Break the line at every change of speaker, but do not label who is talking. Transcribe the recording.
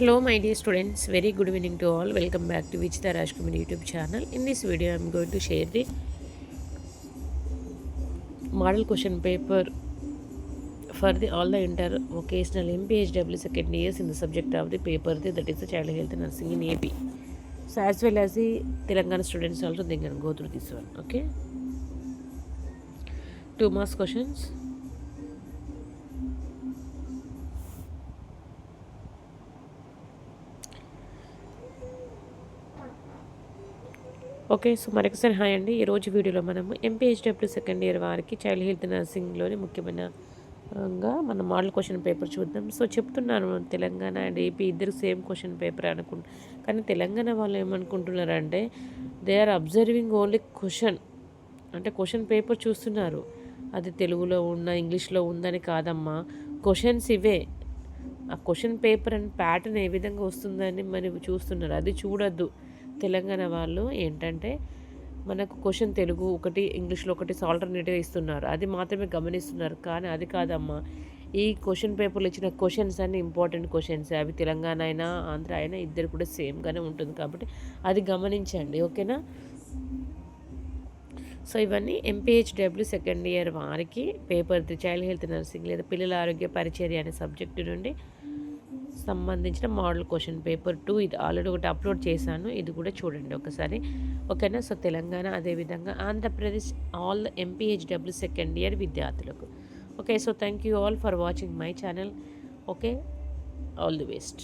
Hello my dear students, very good evening to all. Welcome back to Vichita Rajkumar YouTube channel. In this video I am going to share the model question paper for the all the inter vocational MPHW second years in the subject of the paper that is the child health and nursing in AP. So as well as the Telangana students also they can go through this one. Okay. Two mass questions. Okay so మరొకసారి hi అండి. ఈరోజు వీడియోలో మనము MPHW second year వారికి child health నర్సింగ్లోని ముఖ్యమైన మన model question paper చూద్దాం. సో చెప్తున్నాను తెలంగాణ అండ్ ఏపీ ఇద్దరు సేమ్ క్వశ్చన్ పేపర్ అనుకుంటు కానీ తెలంగాణ వాళ్ళు ఏమనుకుంటున్నారంటే they are observing only question అంటే క్వశ్చన్ పేపర్ చూస్తున్నారు. అది తెలుగులో ఉన్న ఇంగ్లీష్లో ఉందని కాదమ్మా. క్వశ్చన్స్ ఇవే. ఆ క్వశ్చన్ పేపర్ అండ్ ప్యాటర్న్ ఏ విధంగా వస్తుందని మరి చూస్తున్నారు. అది చూడొద్దు. తెలంగాణ వాళ్ళు ఏంటంటే మనకు క్వశ్చన్ తెలుగు ఒకటి ఇంగ్లీష్లో ఒకటి ఆల్టర్నేటివ్ ఇస్తున్నారు. అది మాత్రమే గమనిస్తున్నారు. కానీ అది కాదమ్మా. ఈ క్వశ్చన్ పేపర్లో ఇచ్చిన క్వశ్చన్స్ అన్ని ఇంపార్టెంట్ క్వశ్చన్స్. అవి తెలంగాణ అయినా ఆంధ్ర అయినా ఇద్దరు కూడా సేమ్గానే ఉంటుంది కాబట్టి అది గమనించండి. ఓకేనా? సో ఇవన్నీ ఎంపీహెచ్డబ్ల్యూ సెకండ్ ఇయర్ వారికి పేపర్ చైల్డ్ హెల్త్ నర్సింగ్ లేదా పిల్లల ఆరోగ్య పరిచర్య అనే సబ్జెక్టు నుండి సంబంధించిన మోడల్ క్వశ్చన్ పేపర్ టూ. ఇది ఆల్రెడీ ఒకటి అప్లోడ్ చేశాను. ఇది కూడా చూడండి ఒకసారి. ఓకేనా? సో తెలంగాణ అదేవిధంగా Andhra Pradesh all MPHW second year విద్యార్థులకు. Okay so thank you all for watching my channel okay all the best